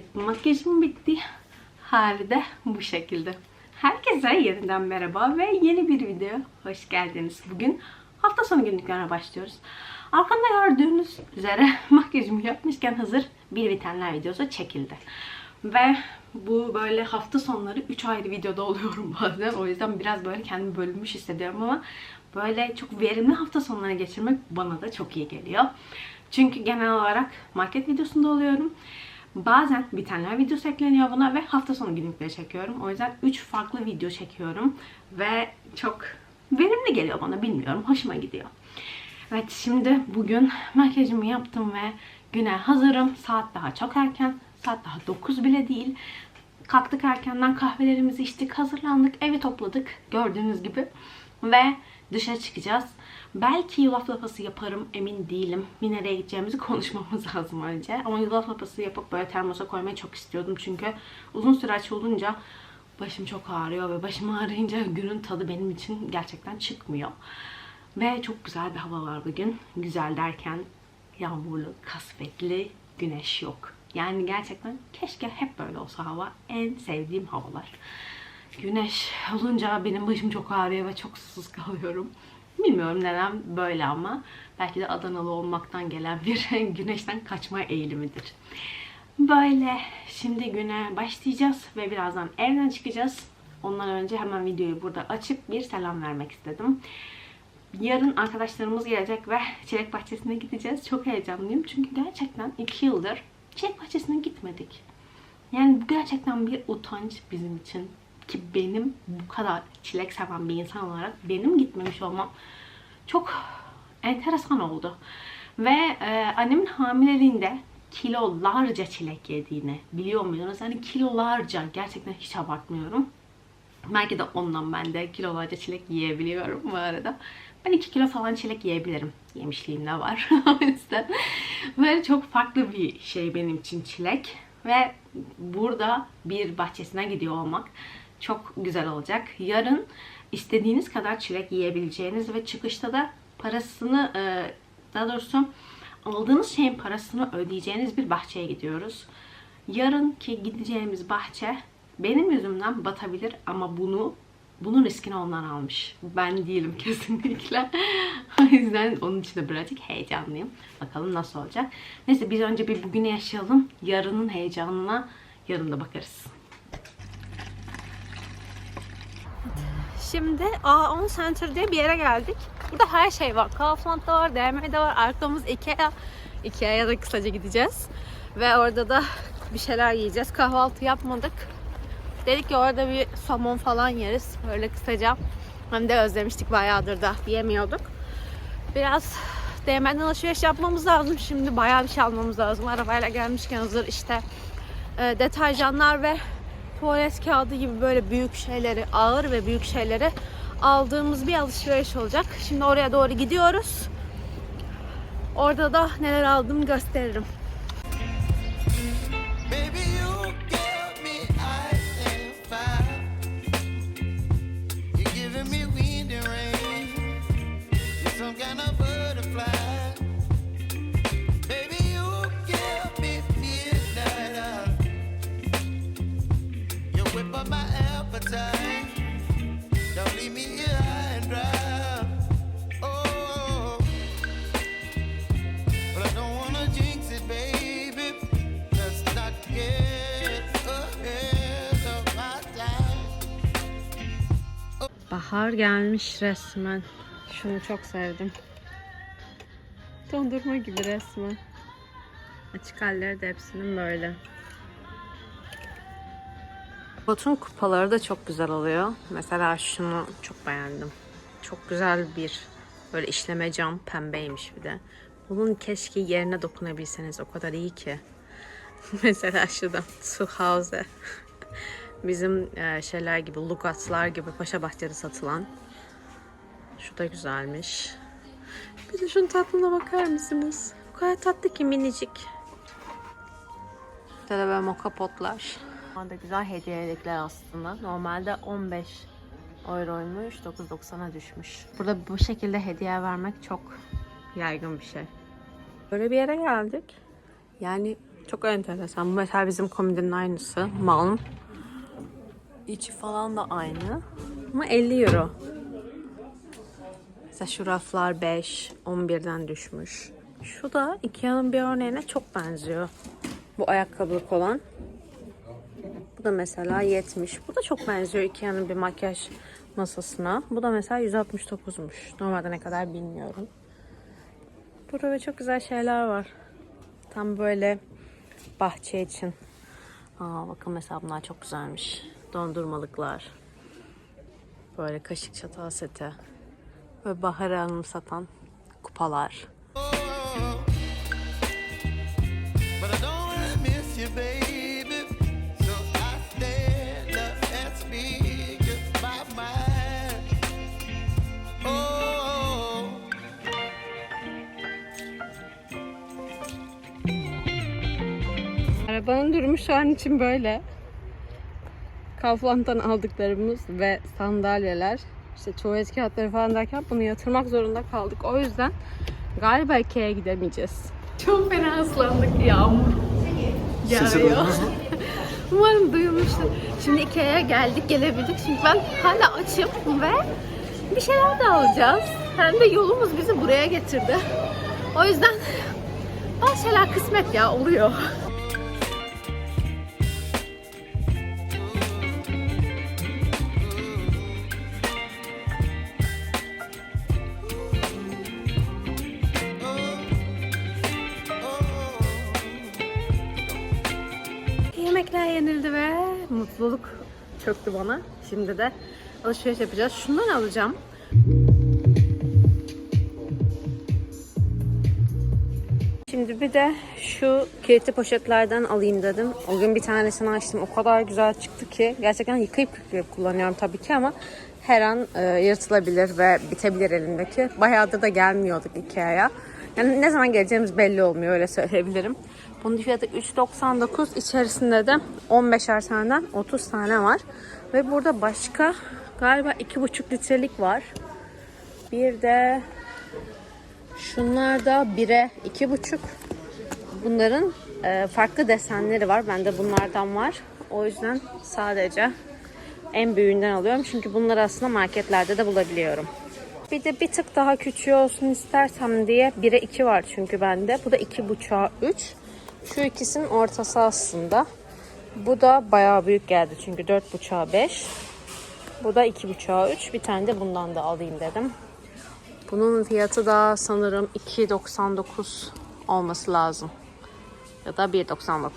Evet, makyajım bitti. Hali de bu şekilde. Herkese yeniden merhaba ve yeni bir video. Hoş geldiniz. Bugün hafta sonu günlüklerine başlıyoruz. Arkamda gördüğünüz üzere makyajımı yapmışken hazır bir bitenler videosu çekildi. Ve bu böyle hafta sonları 3 ayrı videoda oluyorum bazen. O yüzden biraz böyle kendimi bölünmüş hissediyorum ama böyle çok verimli hafta sonlarını geçirmek bana da çok iyi geliyor. Çünkü genel olarak market videosunda oluyorum. Bazen bitenler videosu ekleniyor buna ve hafta sonu günlükleri çekiyorum. O yüzden 3 farklı video çekiyorum ve çok verimli geliyor bana bilmiyorum. Hoşuma gidiyor. Evet şimdi bugün makyajımı yaptım ve güne hazırım. Saat daha çok erken. Saat daha 9 bile değil. Kalktık erkenden kahvelerimizi içtik, hazırlandık, evi topladık gördüğünüz gibi. Ve dışarı çıkacağız. Belki yulaf lapası yaparım emin değilim. Bir nereye gideceğimizi konuşmamız lazım önce. Ama yulaf lapası yapıp böyle termosa koymayı çok istiyordum. Çünkü uzun süre aç olunca başım çok ağrıyor ve başım ağrıyınca günün tadı benim için gerçekten çıkmıyor. Ve çok güzel bir hava var bugün. Güzel derken yağmurlu, kasvetli, güneş yok. Yani gerçekten keşke hep böyle olsa hava. En sevdiğim havalar. Güneş olunca benim başım çok ağrıyor ve çok susuz kalıyorum. Bilmiyorum neden böyle ama belki de Adanalı olmaktan gelen bir güneşten kaçma eğilimidir. Böyle şimdi güne başlayacağız ve birazdan evden çıkacağız. Ondan önce hemen videoyu burada açıp bir selam vermek istedim. Yarın arkadaşlarımız gelecek ve çilek bahçesine gideceğiz. Çok heyecanlıyım çünkü gerçekten 2 yıldır çilek bahçesine gitmedik. Yani bu gerçekten bir utanç bizim için. Ki benim bu kadar çilek seven bir insan olarak benim gitmemiş olmam çok enteresan oldu. Ve e, annemin hamileliğinde kilolarca çilek yediğini biliyor muydunuz? Yani kilolarca gerçekten hiç abartmıyorum. Belki de ondan ben de kilolarca çilek yiyebiliyorum bu arada. Ben 2 kilo falan çilek yiyebilirim. Yemişliğim de var. o yüzden böyle çok farklı bir şey benim için çilek. Ve burada bir bahçesine gidiyor olmak çok güzel olacak. Yarın istediğiniz kadar çilek yiyebileceğiniz ve çıkışta da parasını e, daha doğrusu aldığınız şeyin parasını ödeyeceğiniz bir bahçeye gidiyoruz. Yarınki gideceğimiz bahçe benim yüzümden batabilir ama bunu bunun riskini ondan almış. Ben değilim kesinlikle. o yüzden onun için de birazcık heyecanlıyım. Bakalım nasıl olacak. Neyse biz önce bir bugünü yaşayalım. Yarının heyecanına yarın da bakarız. Şimdi A10 Center diye bir yere geldik. Burada her şey var. Kaufland'da var, DM'de var. Arkamız Ikea. Ikea'ya da kısaca gideceğiz. Ve orada da bir şeyler yiyeceğiz. Kahvaltı yapmadık. Dedik ki orada bir somon falan yeriz. Öyle kısaca. Hem de özlemiştik bayağıdır da yemiyorduk. Biraz DM'den alışveriş yapmamız lazım. Şimdi bayağı bir şey almamız lazım. Arabayla gelmişken hazır işte e, deterjanlar ve tuvalet kağıdı gibi böyle büyük şeyleri, ağır ve büyük şeyleri aldığımız bir alışveriş olacak. Şimdi oraya doğru gidiyoruz. Orada da neler aldığımı gösteririm. Bahar gelmiş resmen. Şunu çok sevdim. Dondurma gibi resmen. Açık halleri de hepsinin böyle. Botun kupaları da çok güzel oluyor. Mesela şunu çok beğendim. Çok güzel bir böyle işleme cam pembeymiş bir de. Bunun keşke yerine dokunabilseniz o kadar iyi ki. Mesela şurada Suhause. Bizim e, şeyler gibi, Lukatslar gibi Paşa Bahçe'de satılan. Şu da güzelmiş. Bir de şunun tatlına bakar mısınız? O kadar tatlı ki minicik. Burada da böyle moka potlar. Burada güzel hediyelikler aslında. Normalde 15 euroymuş, 9.90'a düşmüş. Burada bu şekilde hediye vermek çok yaygın bir şey. Böyle bir yere geldik. Yani çok enteresan. Bu mesela bizim komedinin aynısı. Malm. İçi falan da aynı. Ama 50 euro. Mesela şu raflar 5, 11'den düşmüş. Şu da Ikea'nın bir örneğine çok benziyor. Bu ayakkabılık olan. Bu da mesela 70. Bu da çok benziyor Ikea'nın bir makyaj masasına. Bu da mesela 169'muş. Normalde ne kadar bilmiyorum. Burada çok güzel şeyler var. Tam böyle bahçe için. Aa, bakın mesela bunlar çok güzelmiş. Dondurmalıklar. Böyle kaşık çatal seti. Böyle baharı anımsatan kupalar. Arabanın durumu şu an için böyle. Kaufland'dan aldıklarımız ve sandalyeler, işte tuvalet kağıtları falan derken bunu yatırmak zorunda kaldık. O yüzden galiba Ikea'ya gidemeyeceğiz. Çok fena ıslandık yağmur. Yağıyor. Umarım duyulmuştur. Şimdi Ikea'ya geldik, gelebildik. Çünkü ben hala açım ve bir şeyler de alacağız. Hem de yolumuz bizi buraya getirdi. O yüzden bazı şeyler kısmet ya oluyor. Mutluluk çöktü bana. Şimdi de alışveriş yapacağız. Şundan alacağım. Şimdi bir de şu kilitli poşetlerden alayım dedim. O gün bir tanesini açtım. O kadar güzel çıktı ki. Gerçekten yıkayıp yıkayıp kullanıyorum tabii ki ama her an e, yırtılabilir ve bitebilir elimdeki. Bayağıdır da gelmiyorduk Ikea'ya. Yani ne zaman geleceğimiz belli olmuyor öyle söyleyebilirim. Bunun fiyatı 3.99. İçerisinde de 15'er taneden 30 tane var. Ve burada başka galiba 2,5 litrelik var. Bir de Şunlar da 1'e 2,5. Bunların e, farklı desenleri var. Bende bunlardan var. O yüzden sadece en büyüğünden alıyorum. Çünkü bunları aslında marketlerde de bulabiliyorum. Bir de bir tık daha küçüğü olsun istersem diye 1'e 2 var çünkü bende. Bu da 2,5'a 3. Şu ikisinin ortası aslında. Bu da bayağı büyük geldi çünkü 4,5'a 5. Bu da 2,5'a 3. Bir tane de bundan da alayım dedim. Bunun fiyatı da sanırım 2.99 olması lazım. Ya da 1.99.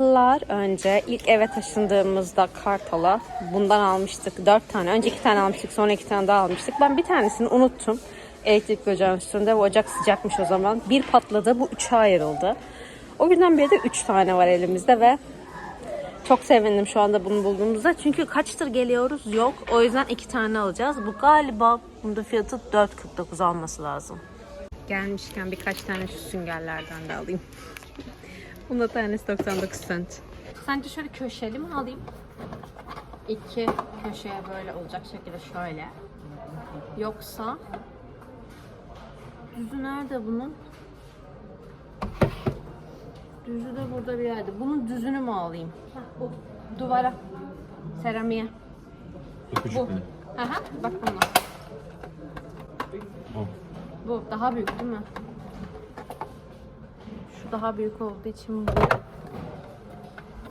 Yıllar önce ilk eve taşındığımızda Kartal'a bundan almıştık. 4 tane. Önce 2 tane almıştık sonra 2 tane daha almıştık. Ben bir tanesini unuttum. Elektrik ocağın üstünde. Bu ocak sıcakmış o zaman. Bir patladı. Bu 3'e ayrıldı. O günden beri de 3 tane var elimizde ve çok sevindim şu anda bunu bulduğumuzda. Çünkü kaçtır geliyoruz yok. O yüzden iki tane alacağız. Bu galiba bunda fiyatı 4.49 alması lazım. Gelmişken birkaç tane şu süngerlerden de alayım. Bunda tanesi 99 cent. Sence şöyle köşeli mi alayım? İki köşeye böyle olacak şekilde şöyle. Yoksa düzü nerede bunun? Düzü de burada bir yerde. Bunun düzünü mü alayım? Heh, bu. Duvara. Seramiğe. Bu. Aha, bak buna. Bu daha büyük değil mi? Şu daha büyük olduğu için bu.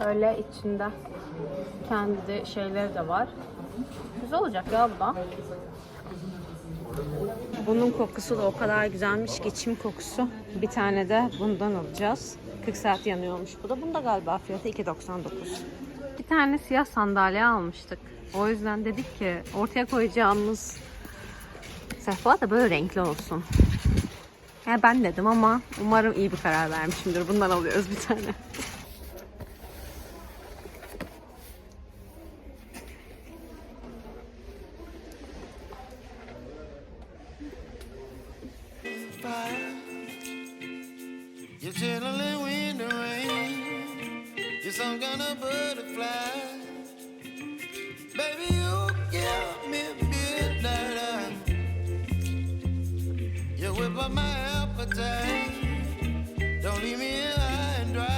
Öyle içinde kendi şeyleri de var. Güzel olacak ya bu da. Bunun kokusu da o kadar güzelmiş ki çim kokusu. Bir tane de bundan alacağız. 40 saat yanıyormuş bu da. Bunda galiba fiyatı 2.99. Bir tane siyah sandalye almıştık. O yüzden dedik ki ortaya koyacağımız sehpa da böyle renkli olsun. Yani ben dedim ama umarım iyi bir karar vermişimdir. Bundan alıyoruz bir tane. You're some kind butterfly. Baby, you give me midnight. You whip up my appetite. Don't leave me high and dry.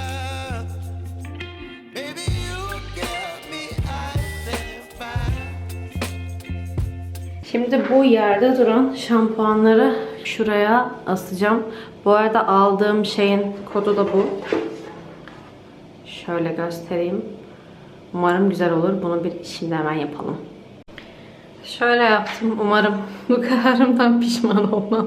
Şimdi bu yerde duran şampuanları şuraya asacağım. Bu arada aldığım şeyin kodu da bu. Şöyle göstereyim. Umarım güzel olur. Bunu bir şimdi hemen yapalım. Şöyle yaptım. Umarım bu kararımdan pişman olmam.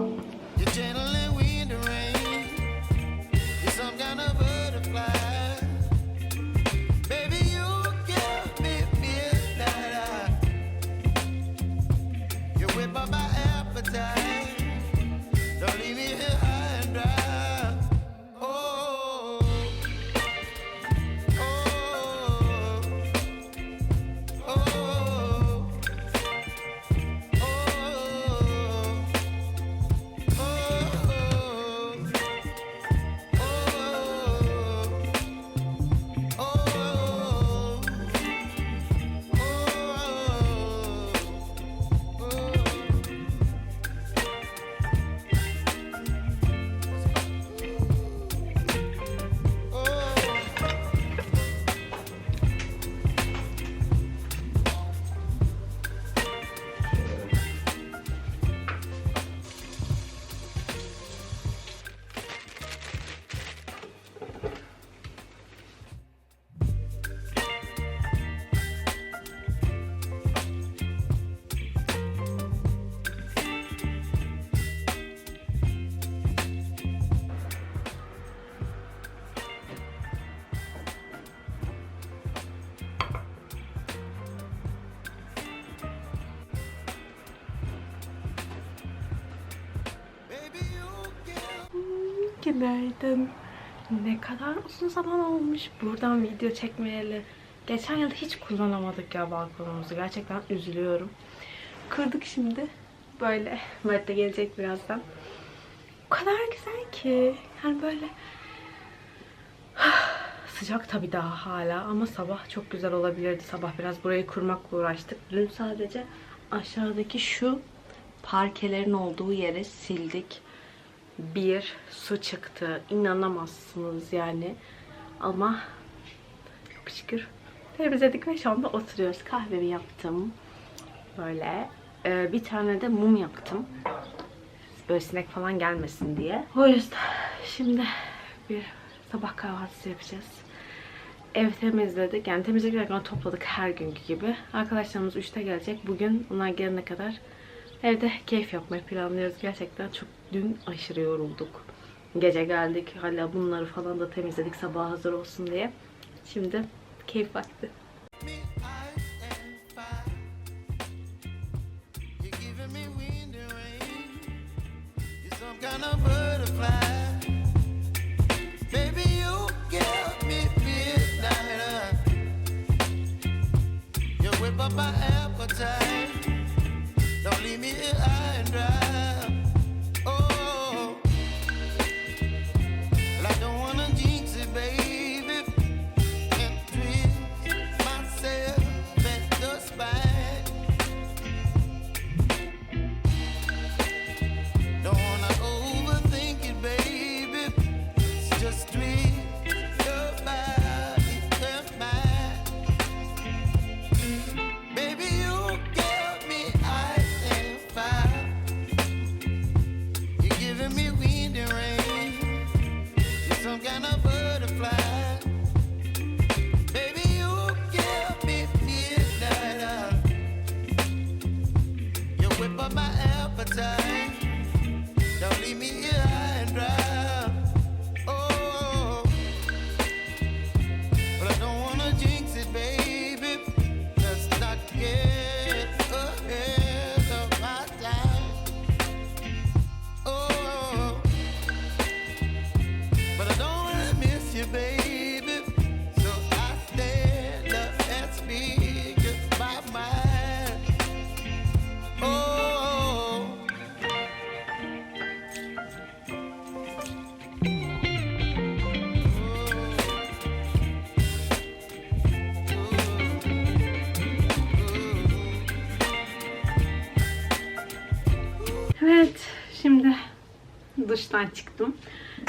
Günaydın. Ne kadar uzun zaman olmuş buradan video çekmeyeli. Geçen yıl hiç kullanamadık ya balkonumuzu. Gerçekten üzülüyorum. Kırdık şimdi. Böyle. Mert de gelecek birazdan. O kadar güzel ki. Yani böyle sıcak tabii daha hala ama sabah çok güzel olabilirdi. Sabah biraz burayı kurmakla uğraştık. Dün sadece aşağıdaki şu parkelerin olduğu yeri sildik bir su çıktı. İnanamazsınız yani. Ama çok şükür temizledik ve şu anda oturuyoruz. Kahvemi yaptım. Böyle. Ee, bir tane de mum yaktım. Böyle sinek falan gelmesin diye. O yüzden şimdi bir sabah kahvaltısı yapacağız. Ev temizledik. Yani temizledik derken topladık her günkü gibi. Arkadaşlarımız 3'te gelecek. Bugün onlar gelene kadar evde keyif yapmayı planlıyoruz. Gerçekten çok dün aşırı yorulduk. Gece geldik. Hala bunları falan da temizledik sabah hazır olsun diye. Şimdi keyif vakti. my appetite. Don't leave me high and dry.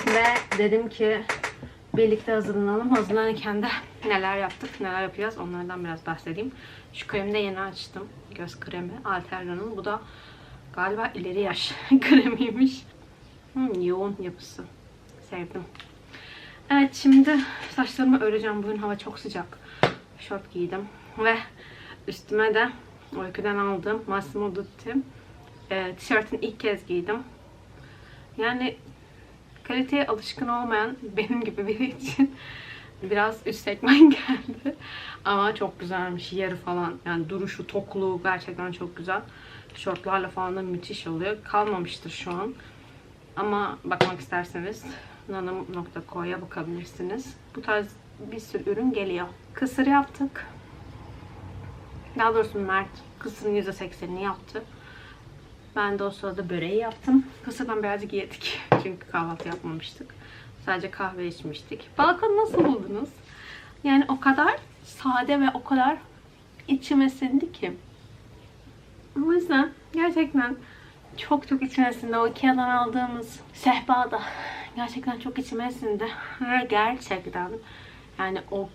Ve dedim ki birlikte hazırlanalım. Hazırlanırken de neler yaptık, neler yapacağız onlardan biraz bahsedeyim. Şu kremi de yeni açtım. Göz kremi Alterra'nın. Bu da galiba ileri yaş kremiymiş. Hmm, yoğun yapısı. Sevdim. Evet şimdi saçlarımı öreceğim. Bugün hava çok sıcak. Şort giydim. Ve üstüme de Öykü'den aldığım Massimo Dutti e, tişörtünü ilk kez giydim. Yani kaliteye alışkın olmayan benim gibi biri için biraz üst segment geldi. Ama çok güzelmiş. Yeri falan yani duruşu, tokluğu gerçekten çok güzel. Şortlarla falan da müthiş oluyor. Kalmamıştır şu an. Ama bakmak isterseniz nanım.co'ya bakabilirsiniz. Bu tarz bir sürü ürün geliyor. Kısır yaptık. Daha doğrusu Mert kısırın %80'ini yaptı. Ben de o sırada böreği yaptım. Kısırdan birazcık yedik. Çünkü kahvaltı yapmamıştık. Sadece kahve içmiştik. Balkonu nasıl buldunuz? Yani o kadar sade ve o kadar içime sindi ki. O yüzden gerçekten çok çok içime sindi. O Ikea'dan aldığımız sehpa da gerçekten çok içime sindi. Ve gerçekten yani o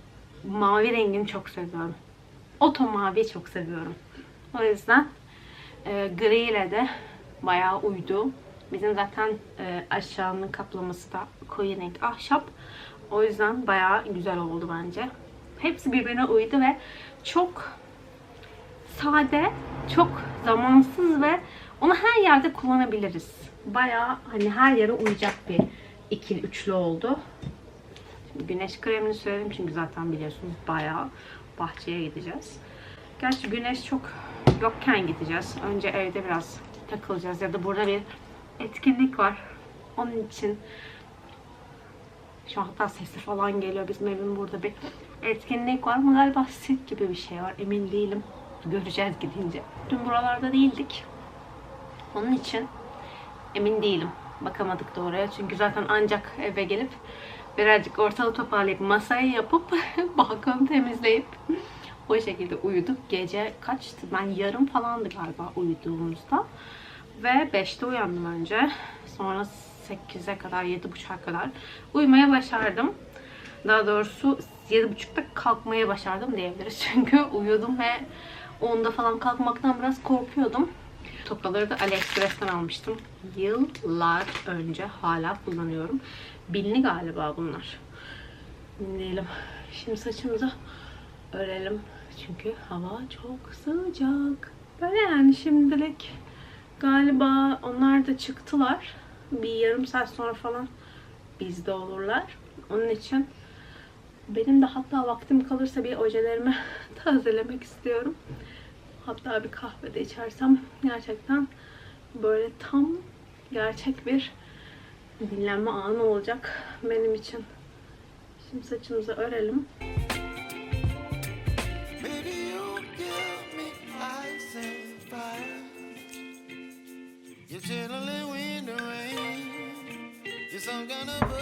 mavi rengini çok seviyorum. Oto mavi çok seviyorum. O yüzden e, gri ile de bayağı uydu. Bizim zaten e, aşağının kaplaması da koyu renk ahşap. O yüzden bayağı güzel oldu bence. Hepsi birbirine uydu ve çok sade, çok zamansız ve onu her yerde kullanabiliriz. Bayağı hani her yere uyacak bir ikili üçlü oldu. Şimdi güneş kremini sürelim çünkü zaten biliyorsunuz bayağı bahçeye gideceğiz. Gerçi güneş çok yokken gideceğiz. Önce evde biraz takılacağız ya da burada bir etkinlik var. Onun için şu an hatta sesi falan geliyor. Bizim evin burada bir etkinlik var ama galiba sit gibi bir şey var. Emin değilim. Göreceğiz gidince. Dün buralarda değildik. Onun için emin değilim. Bakamadık da oraya. Çünkü zaten ancak eve gelip birazcık ortalık toparlayıp masayı yapıp balkonu temizleyip o şekilde uyuduk. Gece kaçtı? Ben yarım falandı galiba uyuduğumuzda. Ve 5'te uyandım önce. Sonra 8'e kadar, 7.30'a kadar uyumaya başardım. Daha doğrusu 7.30'da kalkmaya başardım diyebiliriz. Çünkü uyudum ve 10'da falan kalkmaktan biraz korkuyordum. Tokaları da AliExpress'ten almıştım. Yıllar önce hala kullanıyorum. Binli galiba bunlar. Dinleyelim. Şimdi saçımızı örelim. Çünkü hava çok sıcak. Böyle yani şimdilik galiba onlar da çıktılar. Bir yarım saat sonra falan bizde olurlar. Onun için benim de hatta vaktim kalırsa bir ojelerimi tazelemek istiyorum. Hatta bir kahve de içersem gerçekten böyle tam gerçek bir dinlenme anı olacak benim için. Şimdi saçımızı örelim. Chilling in the rain. You're some kind of.